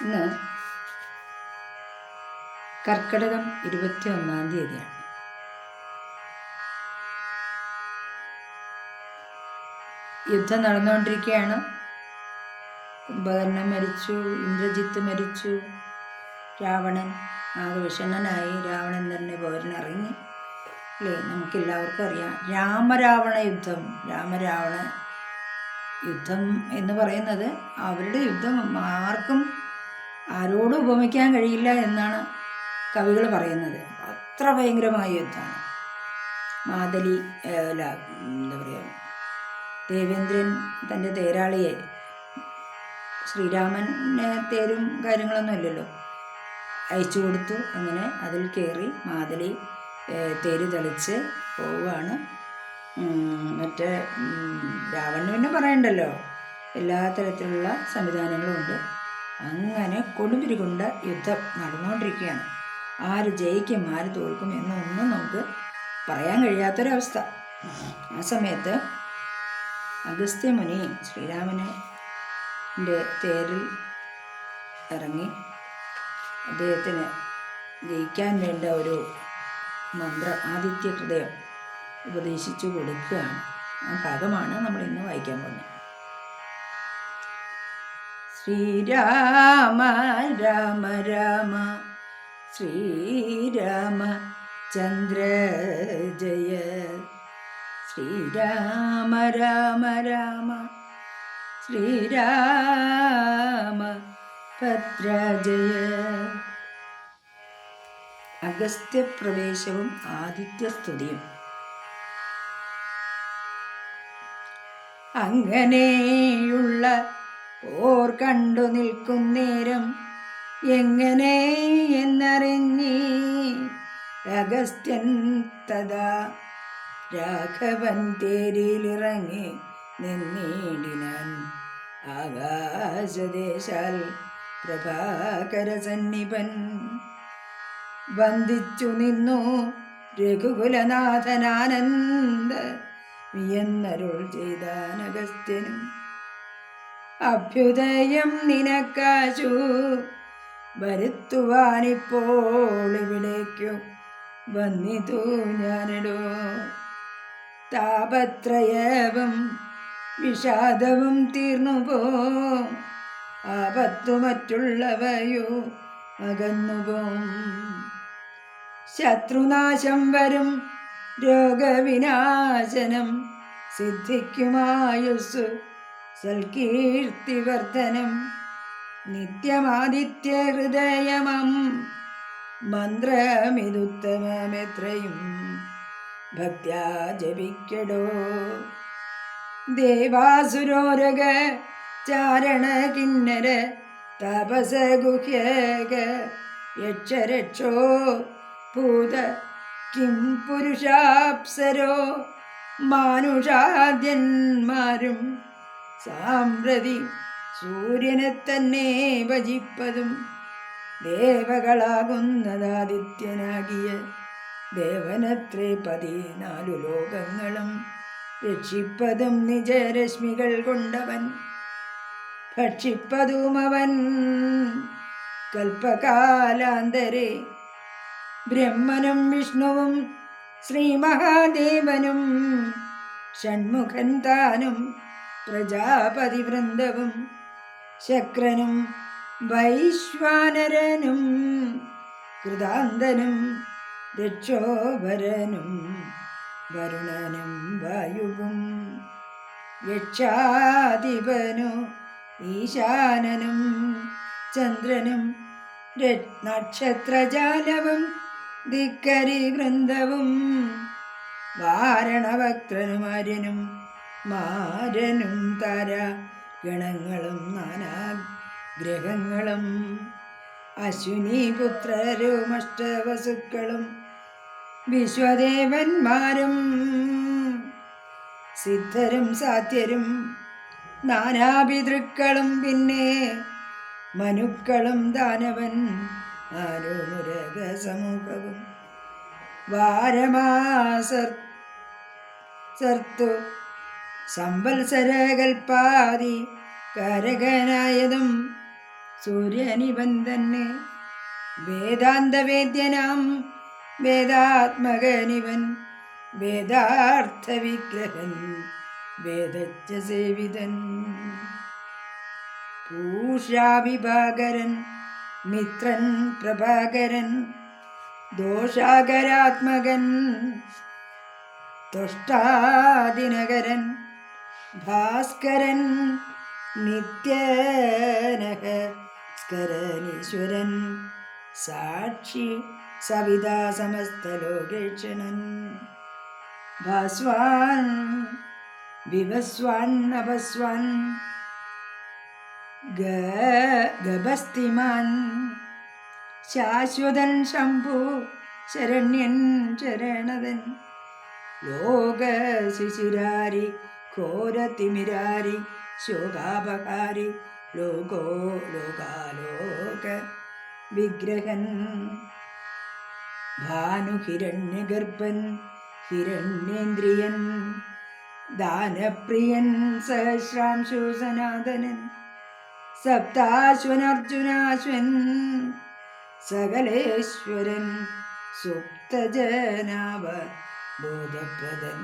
ഇന്ന് കർക്കിടകം ഇരുപത്തി ഒന്നാം തീയതിയാണ്. യുദ്ധം നടന്നുകൊണ്ടിരിക്കുകയാണ്. കുംഭകർണൻ മരിച്ചു ഇന്ദ്രജിത്ത് മരിച്ചു രാവണൻ ആകെ വിഷണ്ണനായി രാവണൻ തന്നെ പോരിനിറങ്ങി. അല്ലേ? നമുക്കെല്ലാവർക്കും അറിയാം. രാമരാവണ യുദ്ധം രാമരാവണ യുദ്ധം എന്ന് പറയുന്നത് അവരുടെ യുദ്ധം ആർക്കും ആരോടും ഉപമിക്കാൻ കഴിയില്ല എന്നാണ് കവികൾ പറയുന്നത്. അത്ര ഭയങ്കരമായ യുദ്ധമാണ്. മാതലി അല്ല എന്താ പറയുക ദേവേന്ദ്രൻ തന്റെ തേരാളിയെ ശ്രീരാമനെ തേരും കാര്യങ്ങളൊന്നും ഇല്ലല്ലോ. അയച്ചു കൊടുത്തു. അങ്ങനെ അതിൽ കയറി മാതലി തേര് തെളിച്ച് പോവുകയാണ്. മറ്റേ രാവണ്ണു പിന്നെ പറയണ്ടല്ലോ. എല്ലാ തരത്തിലുള്ള സംവിധാനങ്ങളും ഉണ്ട്. അങ്ങനെ കൊടുമ്പിരി കൊണ്ട് യുദ്ധം നടന്നുകൊണ്ടിരിക്കുകയാണ് ആര് ജയിക്കും ആര് തോൽക്കും എന്നൊന്നും നമുക്ക് പറയാൻ കഴിയാത്തൊരവസ്ഥ. ആ സമയത്ത് അഗസ്ത്യമുനി ശ്രീരാമനെ തേരിൽ ഇറങ്ങി അദ്ദേഹത്തിന് ജയിക്കാൻ വേണ്ട ഒരു മന്ത്രം ആദിത്യ ഹൃദയം ഉപദേശിച്ചു കൊടുക്കുകയാണ്. ആ ഭാഗമാണ് നമ്മൾ ഇന്ന് വായിക്കാൻ പോകുന്നത്. ശ്രീരാമ രാമ രാമ. ശ്രീരാമ ചന്ദ്ര ജയ. ശ്രീരാമ രാമ രാമ. ശ്രീരാമ ഭദ്രജയ അഗസ്ത്യപ്രവേശവും ആദിത്യസ്തുതിയും അങ്ങനെയുള്ള പോർ കണ്ടു നിൽക്കുന്നേരം എങ്ങനെ എന്നറിഞ്ഞി. അഗസ്ത്യൻ തഥാ രാഘവൻ തേരിലിറങ്ങി നിന്നീടിനാൻ. ആകാശദേശാൽ പ്രഭാകര സന്നിപൻ വന്ദിച്ചു നിന്നു രഘുകുലനാഥനാനന്ദ വിയന്നരുൾ ചെയ്താൻ അഗസ്ത്യനും അഭ്യുദയം നിനക്കാശു. വരുത്തുവാനിപ്പോൾ ഇവിടേക്കു വന്നിതു ഞാനിടോ. താപത്രയവും വിഷാദവും തീർന്നുപോ ആപത്തു മറ്റുള്ളവയോ അകന്നുപോം ശത്രുനാശം വരും രോഗവിനാശനം. സിദ്ധിക്കുമായുസ് സൽകീർത്തിവർദ്ധനം നിത്യമാദിത്യ ഹൃദയമം മന്ത്രമിതുത്തമമെത്രയും ഭക്യാ ജപിക്കടോ. ദേവാസുരോരക ചാരണ കിന്നര തപസ ഗുഹ്യക യക്ഷരക്ഷോ ഭൂത കിം പുരുഷാപ്സരോ മാനുഷാദ്യന്മാരും സാമ്പ്രതി സൂര്യനെ തന്നെ ഭജിപ്പതും ദേവകളാകുന്നതാദിത്യനാകിയ ദേവനത്രേ പതിനാലു ലോകങ്ങളും രക്ഷിപ്പതും നിജരശ്മികൾ കൊണ്ടവൻ ഭക്ഷിപ്പതും അവൻ കൽപ്പകാലാന്തരെ ബ്രഹ്മനും വിഷ്ണുവും ശ്രീ മഹാദേവനും ഷൺമുഖൻ താനും പ്രജാപതി വൃന്ദവും ശക്രനും വൈശ്വാനരനും കൃതാന്തനും രക്ഷോഭരനും വരുണനും വായുവും യക്ഷാധിപനു ഈശാനനും ചന്ദ്രനും നക്ഷത്രജാലവും ധിക്കരി വൃന്ദവും വാരണവക്ത്രനും ആര്യനും മാരനും താര ഗണങ്ങളും നാനാ ഗ്രഹങ്ങളും അശ്വിനി പുത്രരും അഷ്ടവസുക്കളും വിശ്വദേവന്മാരും സിദ്ധരും സാത്യരും നാനാപിതൃക്കളും പിന്നെ മനുക്കളും ദാനവൻ ആരോരക സമൂഹവും വാരമാസർ സർത്തു സംവത്സരകൽപ്പാതി കരകനായതും സൂര്യനിവൻ തന്നെ വേദാന്തവേദ്യനാം വേദാത്മകനിവൻ വേദാർത്ഥവിഗ്രഹൻ വിഗ്രഹൻ വേദജ്ഞ സേവിതൻ. പൂഷാവിഭാകരൻ മിത്രൻ പ്രഭാകരൻ ദോഷാകരാത്മകൻ തൊഷ്ടാദിനകരൻ ഭാസ്കരൻ നിത്യനഹ സ്കരനീശ്വരൻ സാക്ഷി സവിതാ സമസ്തലോകേക്ഷണൻ ഭാസ്വാൻ വിവസ്വാൻ അപസ്വാൻ ഗ- ഗഭസ്തിമാൻ ശാശ്വതൻ ശംഭു ശരണ്യൻ ശരണതൻ ലോക ശിശിരാരി ഘോരതിമിരാരി ശോകാപകാരി ലോകോ ലോകാലോക വിഗ്രഹൻ. ഭാനുഹിരണ്യഗർഭൻ ഹിരണ്യേന്ദ്രിയൻ ദാനപ്രിയൻ സഹസ്രാംശു സനാതനൻ സപ്താശ്വനർജുനാശ്വൻ സകലേശ്വരൻ സുപ്തജനാവ ബോധപ്രദൻ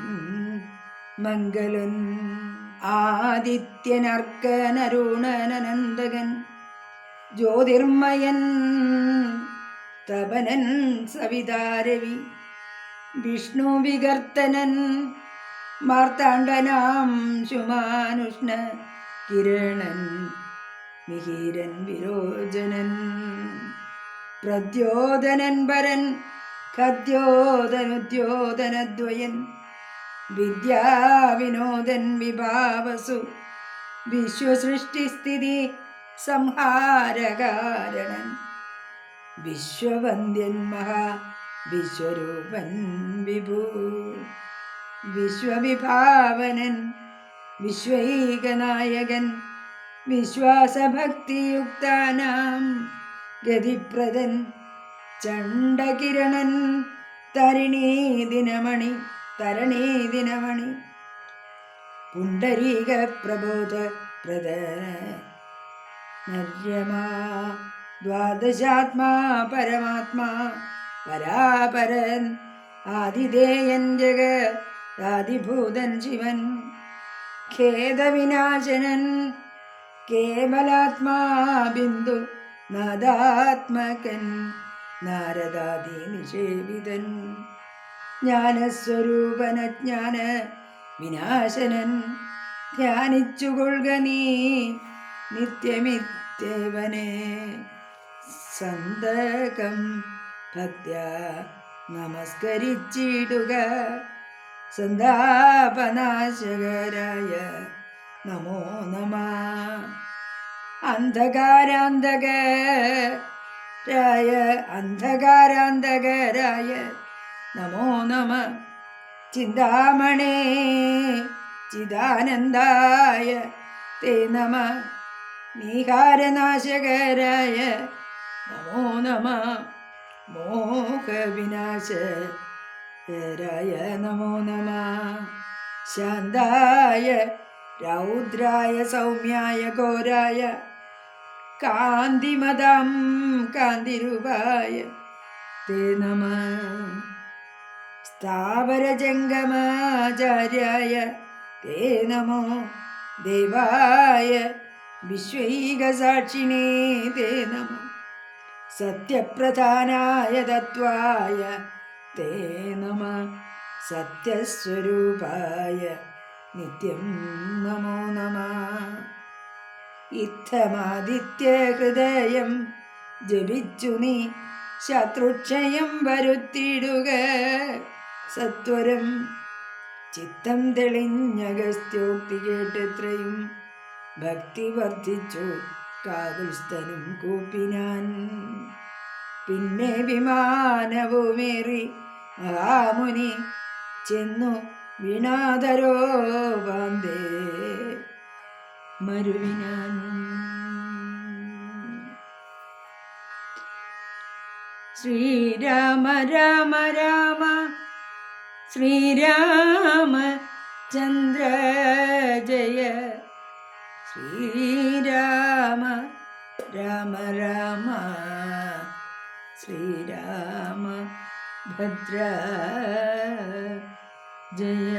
മംഗളൻ ആദിത്യനർക്കനരുണനനന്ദകൻ ജ്യോതിർമയൻ തപനൻ സവിതാരവി വിഷ്ണു വികർത്തനൻ മാർത്താണ്ഡനാം ശുമാനുഷ്ണ കിരണൻ മിഹിരൻ വിരോചനൻ പ്രദ്യോതനൻ പരൻ ഖദ്യോതനുദ്യോതനദ്വയൻ വിദ്യാവിനോദൻ വിഭാവസു. വിശ്വസൃഷ്ടിസ്ഥിതി സംഹാരകാരണൻ. വിശ്വവന്ദ്യൻ മഹാ വിശ്വരൂപൻ വിഭൂ. വിശ്വവിഭാവനൻ വിശ്വൈകനായകൻ വിശ്വാസഭക്തിയുക്താനാം. ഗതിപ്രദൻ ചണ്ഡകിരണൻ തരിണീ ദിനമണി. തരണീ ദിനമണി. പുണ്ടരീക പ്രബോധ പ്രദ നര്യമാ ദ്വാദശാത്മാ പരമാത്മാ. പരാപരൻ ആതിഥേയൻ ജഗ ആദിഭൂതൻ ശിവൻ. ഖേദവിനാശനൻ കേവലാത്മാ ബിന്ദു നാദാത്മകൻ. നാരദാദി നിഷേവിതൻ. ജ്ഞാനസ്വരൂപനജ്ഞാന വിനാശനൻ. ധ്യാനിച്ചുകൊള്ളുക നീ നിത്യമിത്യവനെ സന്തകം ഭക്യ നമസ്കരിച്ചിടുക. സന്താപനാശകരായ നമോ നമ. അന്ധകാരാന്തകരായ അന്ധകാരാന്തകരായ നമോ നമ. ചിന്താമണേ. ചിദാനന്ദായ. തേ നമ. നീകാരനാശകരായ നമോ നമ. മോഹവിനാശകരായ. നമോ നമ. ശാന്തായ. രൗദ്രായ. സൗമ്യായ. ഘോരായ. കാന്തിമതം കാന്തിരൂപായ. തേ നമ. സ്ഥാവരജംഗമാചാര്യായ തേ നമോ ദേവായ വിശ്വൈകസാക്ഷിണേ തേ നമോ. സത്യപ്രധാനായ തത്വായ തേ നമ. സത്യസ്വരൂപായ നിത്യം നമോ നമ. ഇത്തമാദിത്യഹൃദയം ജപിച്ചു നീ ശത്രുക്ഷയം വരുത്തിയിടുക. സത്വരം ചിത്തം തെളിഞ്ഞഗസ്ത്യോക്തി കേട്ടത്രയും ഭക്തി വർദ്ധിച്ചു കാകുൽസ്ഥനും കൂപ്പിനാൻ. പിന്നെ വിമാനവുമേറി മഹാമുനി ചെന്നു വീണാതരോ വാന്തേ മരുവിനാൻ. ശ്രീരാമ രാമ രാമ ശ്രീരാമ ചന്ദ്ര ജയ. ശ്രീരാമ രാമ രാമ. ശ്രീരാമ ഭദ്ര ജയ.